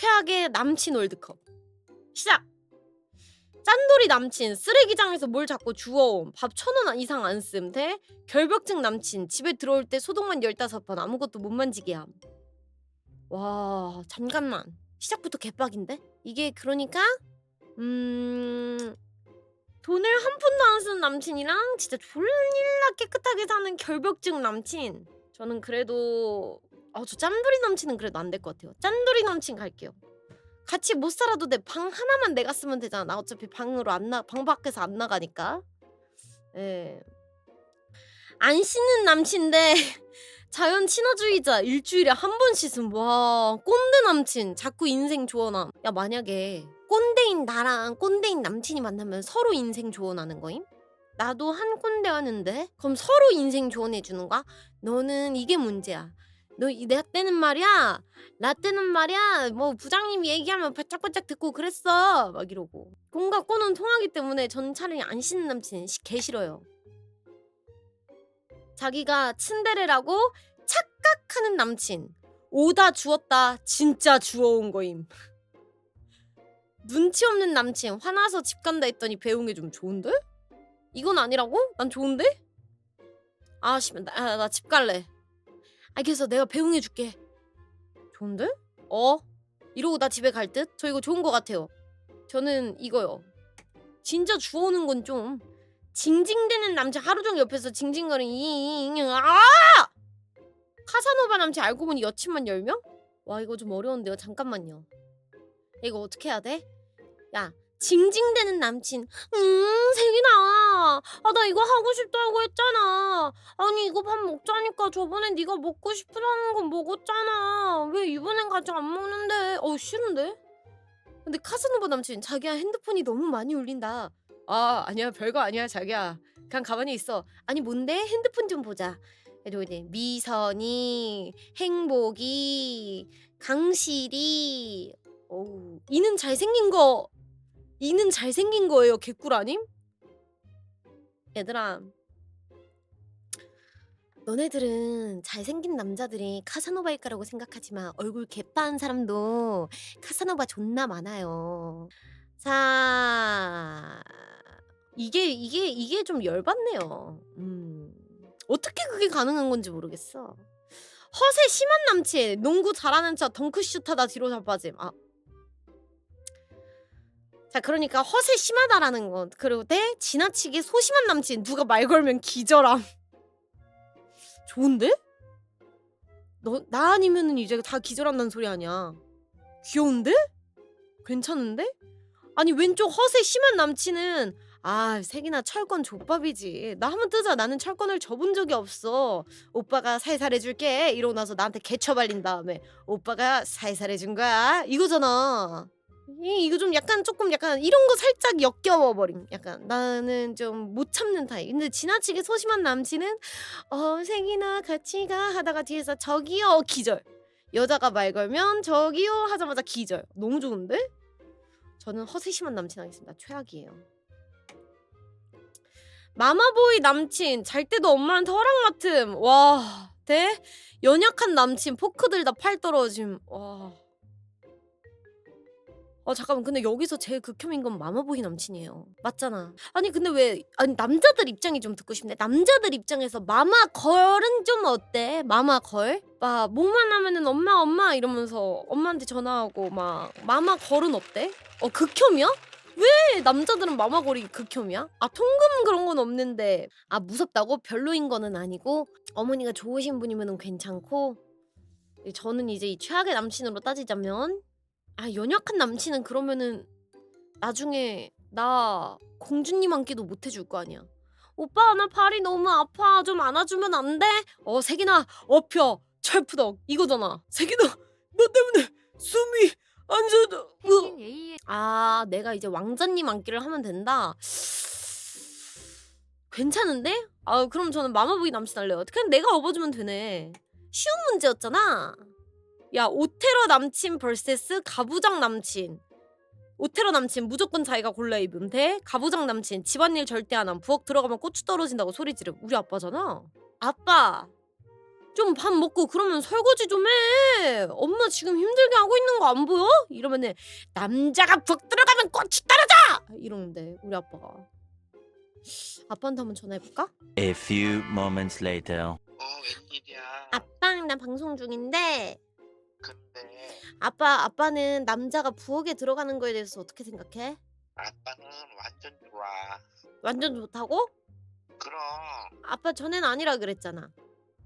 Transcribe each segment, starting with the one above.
최악의 남친 월드컵 시작. 짠돌이 남친 쓰레기장에서 뭘 자꾸 주워옴 밥 천 원 이상 안씀대 결벽증 남친 집에 들어올 때 소독만 열다섯 번 아무것도 못 만지게 함. 와 잠깐만 시작부터 개빡인데 이게 그러니까 음 돈을 한 푼도 안 쓰는 남친이랑 진짜 졸라 깨끗하게 사는 결벽증 남친 저는 그래도 아 저 짠돌이 남친은 그래도 안 될 것 같아요. 짠돌이 남친 갈게요. 같이 못 살아도 내 방 하나만 내가 쓰면 되잖아. 나 어차피 방으로 안 나 방 밖에서 안 나가니까. 예 안 씻는 남친데 자연 친화주의자 일주일에 한 번 씻음. 와 꼰대 남친. 자꾸 인생 조언함. 야 만약에 꼰대인 나랑 꼰대인 남친이 만나면 서로 인생 조언하는 거임? 나도 한 꼰대였는데? 그럼 서로 인생 조언해 주는 거야? 너는 이게 문제야 너 이- 나 때는 말이야? 나 때는 말이야? 뭐 부장님이 얘기하면 바짝바짝 듣고 그랬어. 막 이러고. 공과 꼰은 통하기 때문에 전 차라리 안 씻는 남친 시- 개 싫어요. 자기가 츤데레라고 착각하는 남친. 오다 주었다. 진짜 주워온 거임. 눈치 없는 남친. 화나서 집 간다 했더니 배웅해 좀 좋은데? 이건 아니라고? 난 좋은데? 아씨 나나 집 갈래 아 그래서 내가 배웅해 줄게 좋은데? 어? 이러고 나 집에 갈 듯? 저 이거 좋은 거 같아요 저는 이거요 진짜 주워오는 건 좀 징징대는 남자 하루 종일 옆에서 징징거리는 이 아! 카사노바 남친 알고 보니 여친만 10명? 와 이거 좀 어려운데요 잠깐만요 이거 어떻게 해야 돼? 야 징징대는 남친 음 세기나 아 나 이거 하고 싶다고 했잖아. 아니 이거 밥 먹자니까 저번에 네가 먹고 싶으라는 건 먹었잖아. 왜 이번엔 같이 안 먹는데? 어 싫은데? 근데 카사노바 남친 자기야 핸드폰이 너무 많이 울린다 아 아니야. 별거 아니야 자기야. 그냥 가만히 있어. 아니 뭔데? 핸드폰 좀 보자. 그리고 이제 미선이 행복이 강실이 어우 이는 잘생긴 거 이는 잘생긴 거예요 개꿀 아님? 얘들아. 너네들은 잘생긴 남자들이 카사노바일 거라고 생각하지만 얼굴 개빠한 사람도 카사노바 존나 많아요. 자 이게 이게 이게 좀 열받네요. 음 어떻게 그게 가능한 건지 모르겠어. 허세 심한 남친 농구 잘하는 척 덩크슛 하다 뒤로 자빠짐. 아 자 그러니까 허세 심하다라는 것. 그리고 대 지나치게 소심한 남친 누가 말 걸면 기절함. 좋은데? 너 나 아니면은 이제 다 기절한다는 소리 아니야. 귀여운데? 괜찮은데? 아니 왼쪽 허세 심한 남친은 아 색이나 철권 족밥이지. 나 한번 뜨자. 나는 철권을 접은 적이 없어. 오빠가 살살 해줄게. 이러고 나서 나한테 개처발린 다음에 오빠가 살살 해준 거야. 이거잖아 이 이거 좀 약간 조금 약간 이런 거 살짝 역겨워 버림. 약간 나는 좀 못 참는 타입. 근데 지나치게 소심한 남친은 어 생이나 같이 가 하다가 뒤에서 저기요 기절. 여자가 말 걸면 저기요 하자마자 기절. 너무 좋은데? 저는 허세 심한 남친 하겠습니다. 최악이에요. 마마보이 남친 잘 때도 엄마한테 허락 맡음. 와, 대 연약한 남친 포크 들다 팔 떨어짐. 와. 어 잠깐만. 근데 여기서 제일 극혐인 건 마마보이 남친이에요. 맞잖아. 아니 근데 왜 아니 남자들 입장이 좀 듣고 싶네. 남자들 입장에서 마마 걸은 좀 어때? 마마 걸? 막 목만 하면은 엄마 엄마 이러면서 엄마한테 전화하고 막 마마 걸은 어때? 어 극혐이야? 왜 남자들은 마마걸이 극혐이야? 아 통금 그런 건 없는데. 아 무섭다고? 별로인 거는 아니고 어머니가 좋으신 분이면 괜찮고. 저는 이제 이 최악의 남친으로 따지자면 아 연약한 남친은 그러면은 나중에 나 공주님 안기도 못 해줄 거 아니야. 오빠 나 발이 너무 아파 좀 안아주면 안 돼? 어 색이나 업혀 철푸덕 이거잖아. 색이나 너 때문에 숨이 안 쉬어져. 으. 아 내가 이제 왕자님 안기를 하면 된다. 괜찮은데? 아 그럼 저는 마마보이 남친 할래요. 그냥 내가 업어주면 되네. 쉬운 문제였잖아. 야 오테러 남친 vs 가부장 남친 오테러 남친 무조건 자기가 골라 입음 대 가부장 남친 집안일 절대 안 함 부엌 들어가면 고추 떨어진다고 소리 지름 우리 아빠잖아 아빠 좀 밥 먹고 그러면 설거지 좀 해. 엄마 지금 힘들게 하고 있는 거 안 보여? 이러면은 남자가 북 들어가면 꽃이 떨어져. 이러는데 우리 아빠가 아빠한테 한번 전화해 볼까? A few moments later. 어 웬일이야 아빠 나 방송 중인데 근데 아빠 아빠는 남자가 부엌에 들어가는 거에 대해서 어떻게 생각해? 아빠는 완전 좋아 완전 좋다고? 그럼 아빠 전에는 아니라 그랬잖아.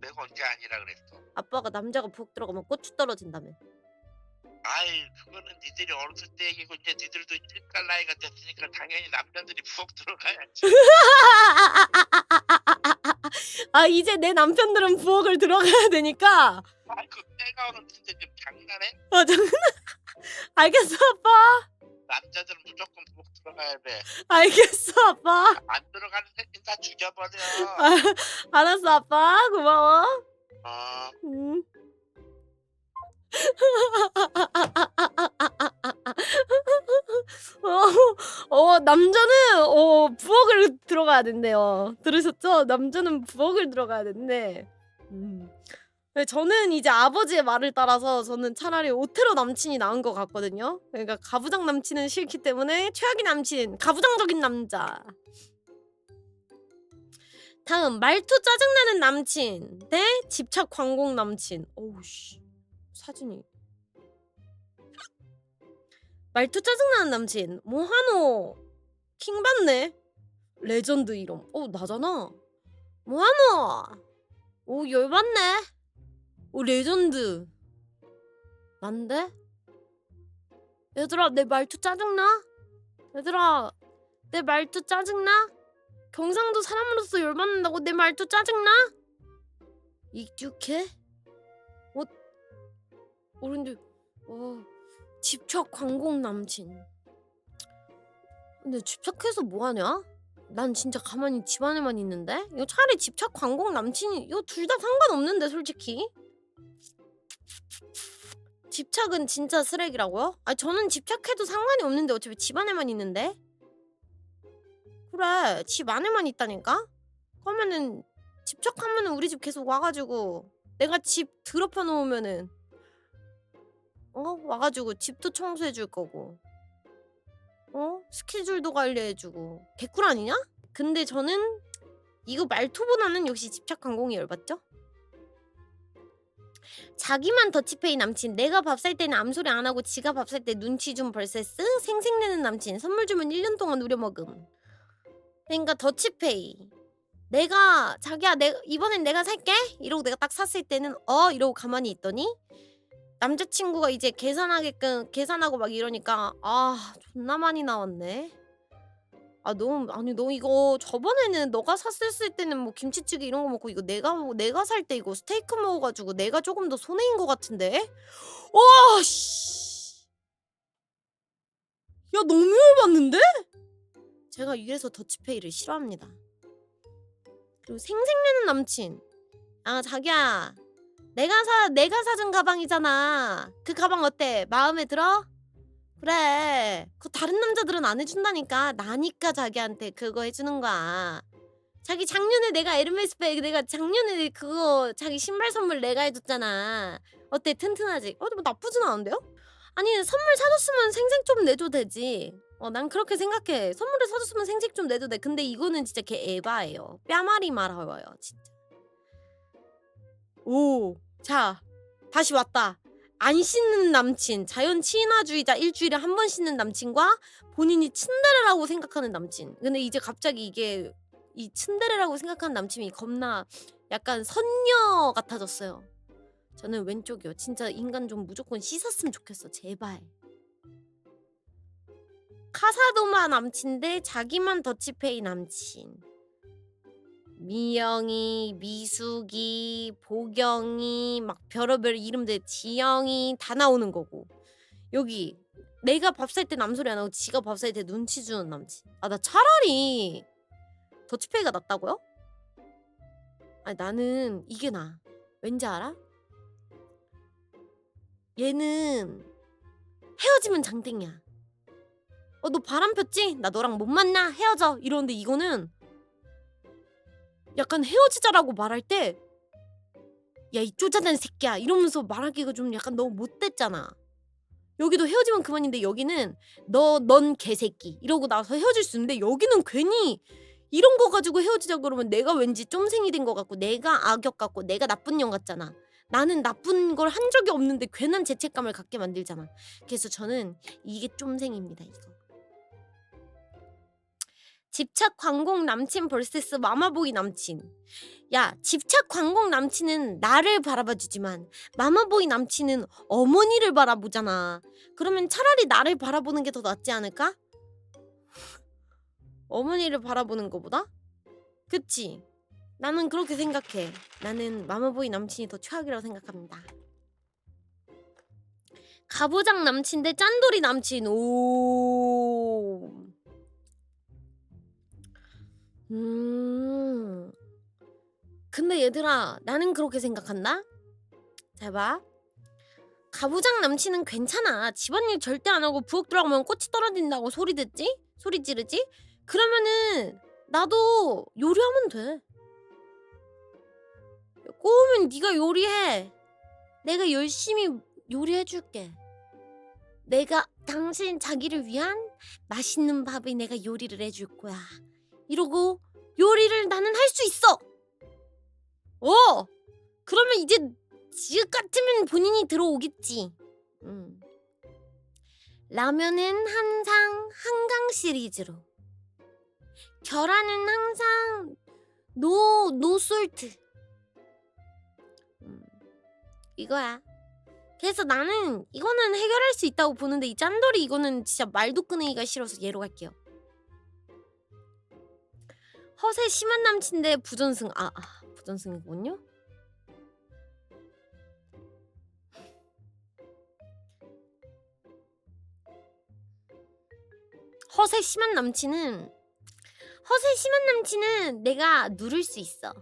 내가 언제 아니라 그랬어 아빠가 남자가 부엌 들어가면 고추 떨어진다며. 아이 그거는 니들이 어렸을 때 얘기고 이제 니들도 일갈 나이가 됐으니까 당연히 남자들이 부엌 들어가야지 아 이제 내 남편들은 부엌을 들어가야 되니까. 그 내가 어렸을 때좀 장난해? 아 장난. 알겠어 아빠. 남자들은 무조건 부엌 들어가야 돼안 알겠어 아빠. 들어가는 새끼 다 죽여버려 아, 알았어 아빠 고마워. 어 음. 어, 어 남자는 어 부엌을 들어가야 된대요. 들으셨죠? 남자는 부엌을 들어가야 된대. 음. 네, 저는 이제 아버지의 말을 따라서 저는 차라리 오테로 남친이 나은 것 같거든요. 그러니까 가부장 남친은 싫기 때문에 최악의 남친, 가부장적인 남자. 다음 말투 짜증나는 남친 대 집착 광공 남친. 어우 씨 사진이. 말투 짜증나는 남친 뭐하노? 킹 받네. 레전드 이름. 어 나잖아. 뭐하노? 오 열받네. 오 레전드. 난데? 얘들아 내 말투 짜증나? 얘들아 내 말투 짜증나? 경상도 사람으로서 열받는다고 내 말투 짜증나? 익숙해? 어? 어른데 어 집착 광공 남친 근데 집착해서 뭐하냐? 난 진짜 가만히 집안에만 있는데? 이거 차라리 집착 광공 남친이 이거 둘 다 상관없는데 솔직히 집착은 진짜 쓰레기라고요? 아 저는 집착해도 상관이 없는데 어차피 집 안에만 있는데 그래 집 안에만 있다니까 그러면은 집착하면은 우리 집 계속 와가지고 내가 집 더럽혀 놓으면은 어 와가지고 집도 청소해 줄 거고 어 스케줄도 관리해 주고 개꿀 아니냐? 근데 저는 이거 말투보다는 역시 집착 관공이 열받죠? 자기만 더치페이 남친 내가 밥 살 때는 암소리 안 하고 지가 밥 살 때 눈치 좀 벌세스 생색내는 남친 선물 주면 1년 동안 우려먹음. 그러니까 더치페이. 내가 자기야 내 이번엔 내가 살게? 이러고 내가 딱 샀을 때는 어? 이러고 가만히 있더니 남자친구가 이제 계산하게끔 계산하고 막 이러니까 아 존나 많이 나왔네 아 너무 아니 너 이거 저번에는 너가 샀을 때는 뭐 김치찌개 이런 거 먹고 이거 내가 먹- 내가 살 때 이거 스테이크 먹어 가지고 내가 조금 더 손해인 것 같은데 와 씨 야 너무 열받는데 제가 이래서 더치페이를 싫어합니다. 그리고 생색내는 남친. 아 자기야, 내가 사 내가 사준 가방이잖아. 그 가방 어때? 마음에 들어? 그래. 그 다른 남자들은 안 해준다니까. 나니까 자기한테 그거 해주는 거야. 자기 작년에 내가 에르메스 백 내가 작년에 그거 자기 신발 선물 내가 해줬잖아. 어때 튼튼하지? 어, 뭐 나쁘진 않은데요? 아니 선물 사줬으면 생색 좀 내도 되지. 어, 난 그렇게 생각해. 선물을 사줬으면 생색 좀 내도 돼. 근데 이거는 진짜 개 에바예요. 뺨알이 말아요, 진짜. 오, 자, 다시 왔다. 안 씻는 남친, 자연 친화주의자 일주일에 한 번 씻는 남친과 본인이 츤데레라고 생각하는 남친. 근데 이제 갑자기 이게 이 츤데레라고 생각하는 남친이 겁나 약간 선녀 같아졌어요. 저는 왼쪽이요. 진짜 인간 좀 무조건 씻었으면 좋겠어. 제발. 카사도마 남친 대 자기만 더치페이 남친. 미영이, 미숙이, 보경이 막 별의별 이름들 지영이 다 나오는 거고. 여기 내가 밥 살 때 남소리 안 하고 지가 밥 살 때 눈치 주는 남친. 아 나 차라리 더치페이가 낫다고요? 아니 나는 이게 나. 왠지 알아? 얘는 헤어지면 장땡이야. 어, 너 바람 폈지? 나 너랑 못 만나? 헤어져. 이러는데 이거는 약간 헤어지자라고 말할 때 야 이 쪼잔한 새끼야 이러면서 말하기가 좀 약간 너무 못됐잖아. 여기도 헤어지면 그만인데 여기는 너 넌 개새끼 이러고 나서 헤어질 수 있는데 여기는 괜히 이런 거 가지고 헤어지자 그러면 내가 왠지 쫌생이 된 것 같고 내가 악역 같고 내가 나쁜 년 같잖아. 나는 나쁜 걸 한 적이 없는데 괜한 죄책감을 갖게 만들잖아. 그래서 저는 이게 쫌생입니다 이거. 집착 광공 남친 vs 마마보이 남친. 야 집착 광공 남친은 나를 바라봐주지만 마마보이 남친은 어머니를 바라보잖아. 그러면 차라리 나를 바라보는 게 더 낫지 않을까? 어머니를 바라보는 것보다? 그치? 나는 그렇게 생각해. 나는 마마보이 남친이 더 최악이라고 생각합니다. 가부장 남친 대 짠돌이 남친. 오. 음. 근데 얘들아, 나는 그렇게 생각한다. 잘 봐. 가부장 남친은 괜찮아. 집안일 절대 안 하고 부엌 들어가면 꽃이 떨어진다고 소리 듣지? 소리 지르지? 그러면은 나도 요리하면 돼. 꼬우면 네가 요리해. 내가 열심히 요리해 줄게. 내가 당신 자기를 위한 맛있는 밥을 내가 요리를 해줄 거야. 이러고 요리를 나는 할 수 있어. 어. 그러면 이제 지읒 같으면 본인이 들어오겠지. 음. 라면은 항상 한강 시리즈로. 계란은 항상 노 노솔트. 음. 이거야. 그래서 나는 이거는 해결할 수 있다고 보는데 이 짠돌이 이거는 진짜 말도 꺼내기가 싫어서 얘로 갈게요. 허세 심한 남친 대 부전승 아, 아 부전승이군요. 허세 심한 남친은 허세 심한 남친은 내가 누를 수 있어.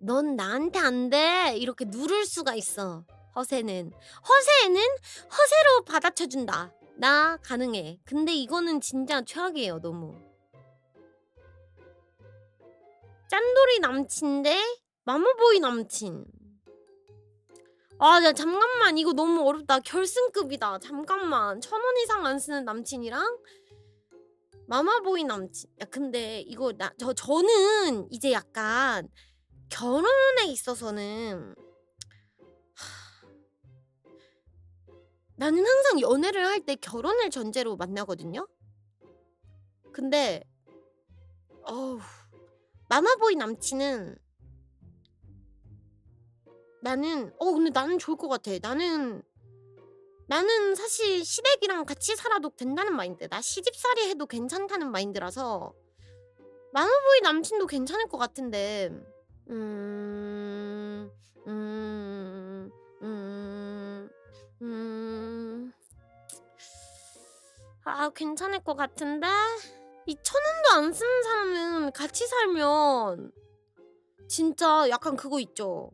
넌 나한테 안 돼. 이렇게 누를 수가 있어. 허세는 허세는 허세로 받아쳐 준다. 나 가능해. 근데 이거는 진짜 최악이에요, 너무. 짠돌이 남친 대 마마보이 남친. 아, 야, 잠깐만. 이거 너무 어렵다. 결승급이다. 잠깐만. 천 원 이상 안 쓰는 남친이랑 마마보이 남친. 야, 근데 이거 나 저 저는 이제 약간 결혼에 있어서는 하, 나는 항상 연애를 할 때 결혼을 전제로 만나거든요. 근데 어우 마마보이 남친은 나는 어 근데 나는 좋을 것 같아. 나는 나는 사실 시댁이랑 같이 살아도 된다는 마인드. 나 시집살이 해도 괜찮다는 마인드라서 마마보이 남친도 괜찮을 것 같은데. 음, 음, 음, 음. 아 괜찮을 것 같은데 이 천 원도 안 쓰는 사람은 같이 살면 진짜 약간 그거 있죠.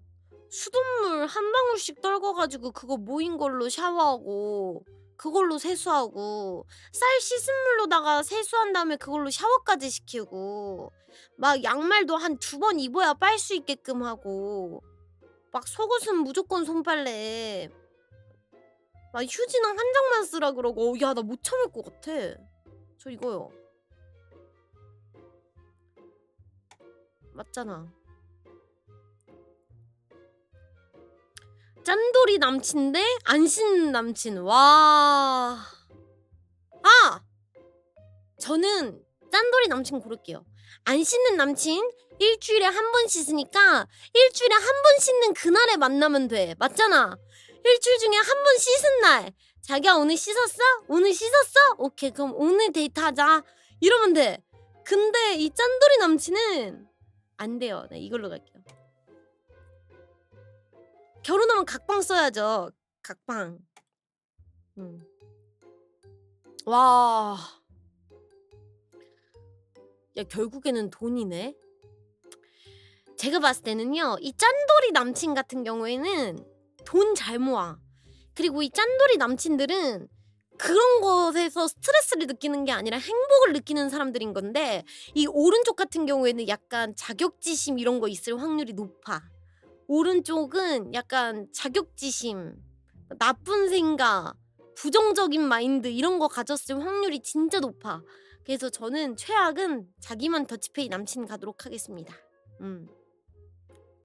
수돗물 한 방울씩 떨궈가지고 그거 모인 걸로 샤워하고 그걸로 세수하고 쌀 씻은 물로다가 세수한 다음에 그걸로 샤워까지 시키고 막 양말도 한 두 번 입어야 빨 수 있게끔 하고 막 속옷은 무조건 손빨래. 막 휴지는 한 장만 쓰라 그러고. 야 나 못 참을 것 같아. 저 이거요 맞잖아 짠돌이 남친 대안 씻는 남친. 와. 아! 저는 짠돌이 남친 고를게요. 안 씻는 남친 일주일에 한 번 씻으니까 일주일에 한 번 씻는 그날에 만나면 돼. 맞잖아. 일주일 중에 한 번 씻은 날. 자기야 오늘 씻었어? 오늘 씻었어? 오케이 그럼 오늘 데이트하자. 이러면 돼. 근데 이 짠돌이 남친은 안 돼요. 네, 이걸로 갈게요. 결혼하면 각방 써야죠. 각방. 음. 와. 야 결국에는 돈이네. 제가 봤을 때는요. 이 짠돌이 남친 같은 경우에는 돈 잘 모아. 그리고 이 짠돌이 남친들은 그런 것에서 스트레스를 느끼는 게 아니라 행복을 느끼는 사람들인 건데 이 오른쪽 같은 경우에는 약간 자격지심 이런 거 있을 확률이 높아. 오른쪽은 약간 자격지심, 나쁜 생각, 부정적인 마인드 이런 거 가졌을 확률이 진짜 높아. 그래서 저는 최악은 자기만 더치페이 남친 가도록 하겠습니다. 음.